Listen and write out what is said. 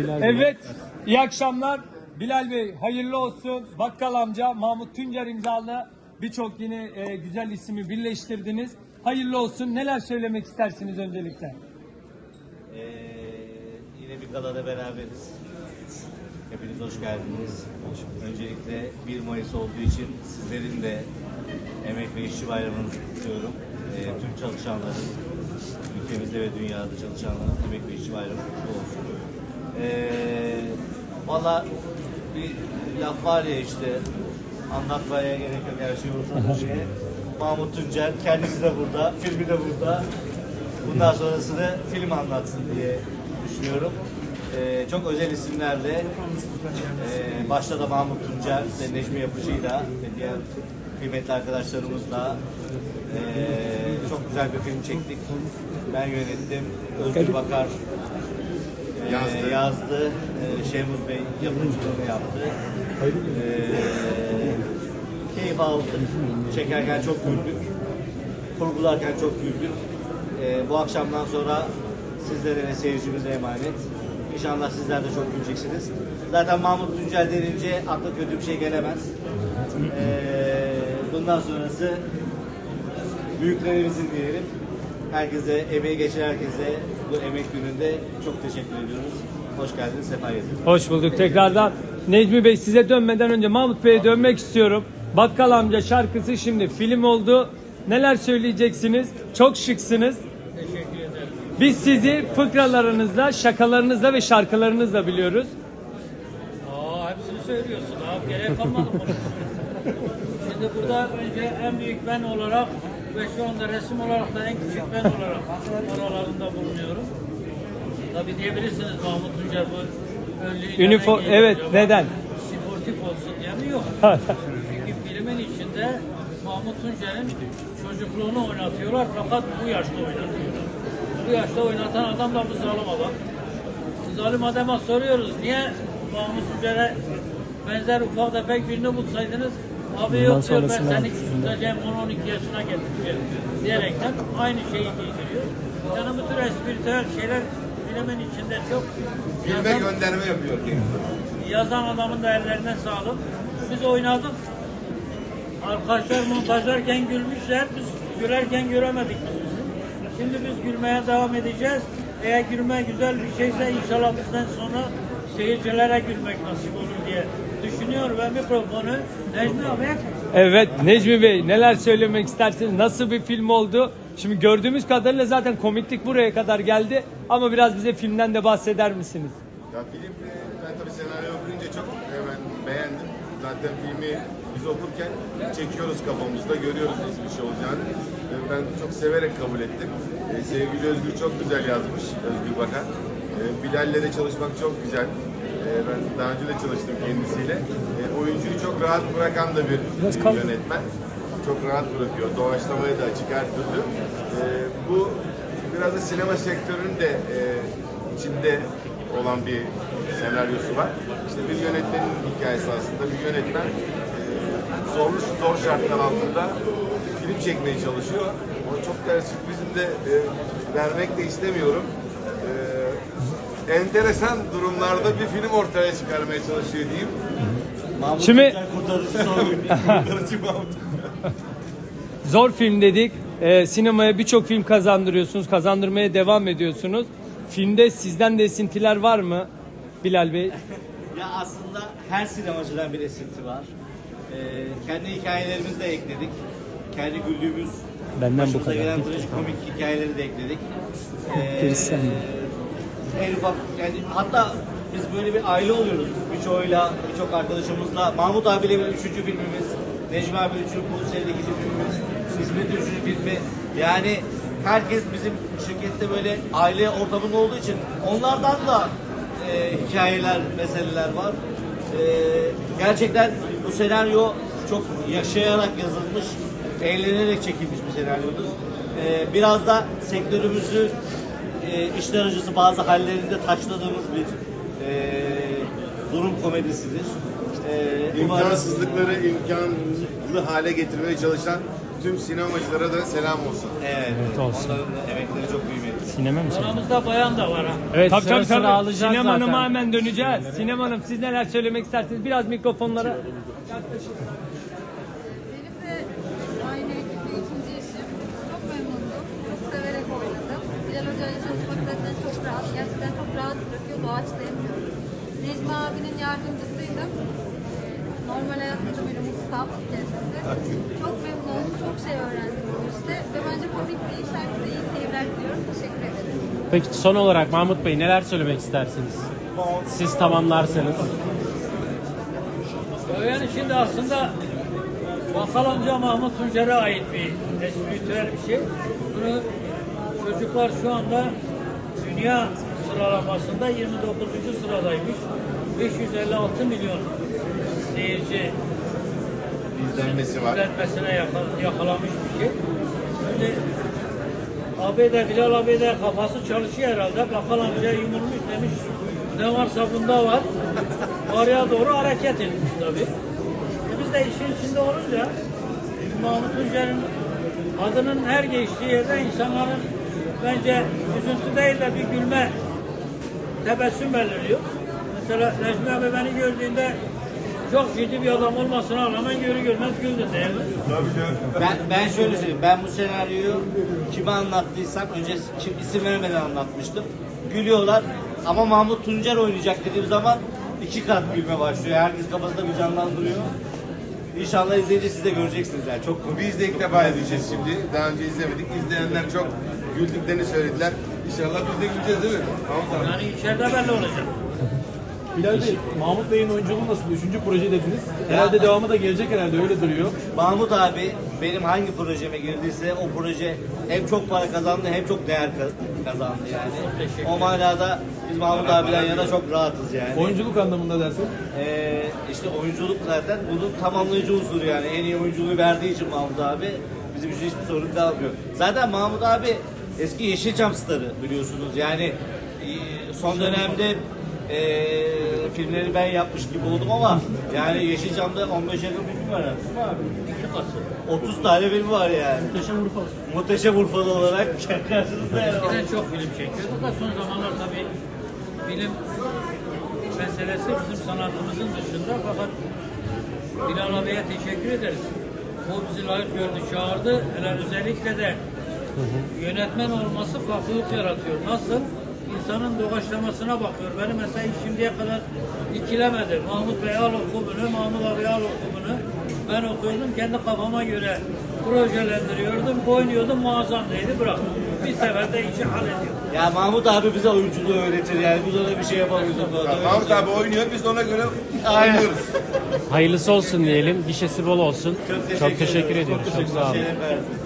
Evet, iyi akşamlar. Bilal Bey hayırlı olsun. Bakkal amca Mahmut Tuncer imzalı birçok yine e, güzel ismi birleştirdiniz. Hayırlı olsun. Neler söylemek istersiniz öncelikle? Ee, yine bir galada beraberiz. Hepiniz hoş geldiniz. Öncelikle 1 Mayıs olduğu için sizlerin de Emek ve İşçi Bayramınızı kutluyorum. Ee, tüm çalışanların, ülkemizde ve dünyada çalışanların Emek ve İşçi Bayramı kutlu olsun. Ee, Valla bir laf var ya işte anlatmaya gerek yok her şey ortada diye. Mahmut Tuncer kendisi de burada, filmi de burada. Bundan sonrasını film anlatsın diye düşünüyorum. Ee, çok özel isimlerle e, başta da Mahmut Tuncer ve Necmi Yapıcı'yla ve diğer kıymetli arkadaşlarımızla e, çok güzel bir film çektik. Ben yönettim. Özgür Bakar Yazdı. yazdı. E, Şemuz Bey yapımcılığını yaptı. E, keyif aldık. Çekerken çok güldük. Kurgularken çok güldük. E, bu akşamdan sonra sizlere ve seyircimize emanet. İnşallah sizler de çok güleceksiniz. Zaten Mahmut Tuncel denince akla kötü bir şey gelemez. E, bundan sonrası büyüklerimizin diyelim. Herkese, emeği geçen herkese bu emek gününde çok teşekkür ediyoruz. Hoş geldiniz, sefa getirdiniz. Hoş bulduk tekrardan. Necmi Bey size dönmeden önce Mahmut Bey'e dönmek istiyorum. Bakkal amca şarkısı şimdi film oldu. Neler söyleyeceksiniz? Çok şıksınız. Teşekkür ederim. Biz sizi fıkralarınızla, şakalarınızla ve şarkılarınızla biliyoruz. Aa hepsini söylüyorsun abi gerek kalmadı. Şimdi burada önce en büyük ben olarak ve şu anda resim olarak da en küçük ben olarak aralarında bulunuyorum. Tabi diyebilirsiniz Mahmut Tuncer bu önlüğü Üniform- neden evet, acaba? neden? Sportif olsun diye mi yok? Çünkü filmin içinde Mahmut Tuncer'in çocukluğunu oynatıyorlar fakat bu yaşta oynatıyorlar. Bu yaşta oynatan adam da bu zalim adam. Zalim adama soruyoruz niye Mahmut Tuncer'e benzer ufak tefek birini bulsaydınız abi yok diyor ben seni küçülteceğim 10-12 yaşına getireceğim diyerekten aynı şeyi giydiriyor. Yani bu tür espritüel şeyler filmin içinde çok Filme yazan- gönderme yapıyor. yazan adamın da ellerine sağlık. Biz oynadık. Arkadaşlar montajlarken gülmüşler. Biz gülerken göremedik biz bizi. Şimdi biz gülmeye devam edeceğiz. Eğer gülme güzel bir şeyse inşallah bizden sonra seyircilere gülmek nasip olur diye düşünüyor ve mikrofonu Necmi abiye Evet Necmi Bey neler söylemek istersiniz? Nasıl bir film oldu? Şimdi gördüğümüz kadarıyla zaten komiklik buraya kadar geldi ama biraz bize filmden de bahseder misiniz? Ya film e, ben tabii senaryo okuyunca çok hemen beğendim. Zaten filmi biz okurken çekiyoruz kafamızda, görüyoruz nasıl bir şey olacağını. E, Ben çok severek kabul ettim. E, Sevgili Özgür çok güzel yazmış, Özgür Bakan. Bilal'le de çalışmak çok güzel. E, Ben daha önce de çalıştım kendisiyle. E, Oyuncuyu çok rahat bırakan da bir yönetmen. Çok rahat bırakıyor. Doğaçlamaya da açık her türlü. E, Bu biraz da sinema sektörünün de e, içinde olan bir senaryosu var. İşte bir yönetmenin hikayesi aslında. Bir yönetmen e, zorlu zor şartlar altında film çekmeye çalışıyor. Ama çok da sürprizini de e, vermek de istemiyorum. Enteresan durumlarda bir film ortaya çıkarmaya çalışıyor diyeyim. Mahmut Şimdi- Tuncer kurtarıcı sorun. Kurtarıcı Mahmut. Zor film dedik. Ee, sinemaya birçok film kazandırıyorsunuz, kazandırmaya devam ediyorsunuz. Filmde sizden de esintiler var mı Bilal Bey? Ya aslında her sinemacıdan bir esinti var. Ee, kendi hikayelerimizi de ekledik. Kendi güldüğümüz Benden bu kadar. gelen trajikomik hikayeleri de ekledik. Ee. En ufak yani hatta biz böyle bir aile oluyoruz. Birçoğuyla, birçok arkadaşımızla. Mahmut abiyle bir üçüncü filmimiz. Necmi abi üçüncü Buse'yle ikinci filmimiz. İsmet üçüncü filmi. Yani herkes bizim şirkette böyle aile ortamında olduğu için onlardan da e, hikayeler, meseleler var. E, gerçekten bu senaryo çok yaşayarak yazılmış, eğlenerek çekilmiş bir senaryodur. E, biraz da sektörümüzü e, işler acısı bazı hallerinde taşladığımız bir e, durum komedisidir. E, İmkansızlıkları imkanlı hale getirmeye çalışan tüm sinemacılara da selam olsun. Evet, Evet, olsun. onların da emekleri çok kıymetli. Sinema mı? Aramızda bayan da var ha. Evet tabii tabii tabii. alacağız Sinem zaten. Hanım'a hemen döneceğiz. Sinem Hanım siz neler söylemek istersiniz? Biraz mikrofonlara. Benim de aynı ekipte ikinci işim. Çok memnundum. Çok severek oynadım. Bilal Hoca ile çalışmak zaten çok rahat. Gerçekten çok Doğaçlayamıyoruz. Necmi abinin yardımcısıydım. Ee, Normal hayatta da benim ustam kendisi. Çok memnun oldum. Çok şey öğrendim bu işte. Ve bence komik bir iş. Herkese iyi seyirler diliyorum. Teşekkür ederim. Peki son olarak Mahmut Bey neler söylemek istersiniz? Siz tamamlarsanız. Yani şimdi aslında Bakkal amca Mahmut Tuncer'e ait bir espritüel bir şey. Bunu çocuklar şu anda dünya sıralamasında 29. sıradaymış. 556 milyon seyirci İzlenmesi var. izlenmesine yaka- yakalamış bir şey. Şimdi abi de Bilal abi de kafası çalışıyor herhalde. Bakkal amca yumurmuş demiş. Ne varsa bunda var. Oraya doğru hareket etmiş tabii. E biz de işin içinde olunca Mahmut Tuncer'in adının her geçtiği yerde insanların bence üzüntü değil de bir gülme tebessüm belirliyor. Mesela Necmi abi beni gördüğünde çok ciddi bir adam olmasına rağmen görü görmez güldü değil mi? Ben, ben şöyle söyleyeyim, ben bu senaryoyu kime anlattıysam, önce kim isim vermeden anlatmıştım. Gülüyorlar ama Mahmut Tuncer oynayacak dediğim zaman iki kat gülme başlıyor. Herkes kafasında bir canlandırıyor. İnşallah izleyince siz de göreceksiniz yani. Çok Biz de ilk defa izleyeceğiz şimdi. Daha önce izlemedik. İzleyenler çok güldüklerini söylediler. İnşallah biz de güleceğiz değil mi? Mahmut abi. Yani içeride belli olacak. Bilal Bey, Mahmut Bey'in oyunculuğu nasıl? Üçüncü proje dediniz. Herhalde devamı da gelecek herhalde öyle duruyor. Mahmut abi benim hangi projeme girdiyse o proje hem çok para kazandı hem çok değer ka- kazandı yani. O manada biz Mahmut abiden yana çok rahatız yani. Oyunculuk anlamında dersek. Ee, işte oyunculuk zaten bunun tamamlayıcı unsuru yani. En iyi oyunculuğu verdiği için Mahmut abi bizim için hiçbir sorun kalmıyor. Zaten Mahmut abi eski Yeşilçam starı biliyorsunuz. Yani e, son dönemde e, filmleri ben yapmış gibi oldum ama yani Yeşilçam'da 15 yakın film var abi? İki katı. 30 tane film var yani. Muhteşem Urfa. Muhteşem Urfalı olarak karşınızda yer aldım. Eskiden çok film çekiyorduk da son zamanlar tabii film meselesi bizim sanatımızın dışında fakat Bilal abiye teşekkür ederiz. O bizi layık gördü, çağırdı. Hele özellikle de yönetmen olması farklılık yaratıyor. Nasıl? İnsanın doğaçlamasına bakıyor. Beni mesela şimdiye kadar ikilemedi. Mahmut Bey al oku bunu, Mahmut abi al oku bunu. Ben okuyordum, kendi kafama göre projelendiriyordum, oynuyordum, muazzamdaydı, bıraktım. Bir seferde işi hallediyor. Ya Mahmut abi bize oyunculuğu öğretir yani biz ona bir şey yapamayız o. Mahmut abi oynuyor. Biz ona göre oynuyoruz. Hayırlısı olsun diyelim. Gişesi bol olsun. Çok teşekkür, Çok teşekkür ederim. ediyoruz. Çok Çok sağ olun. Verdiniz.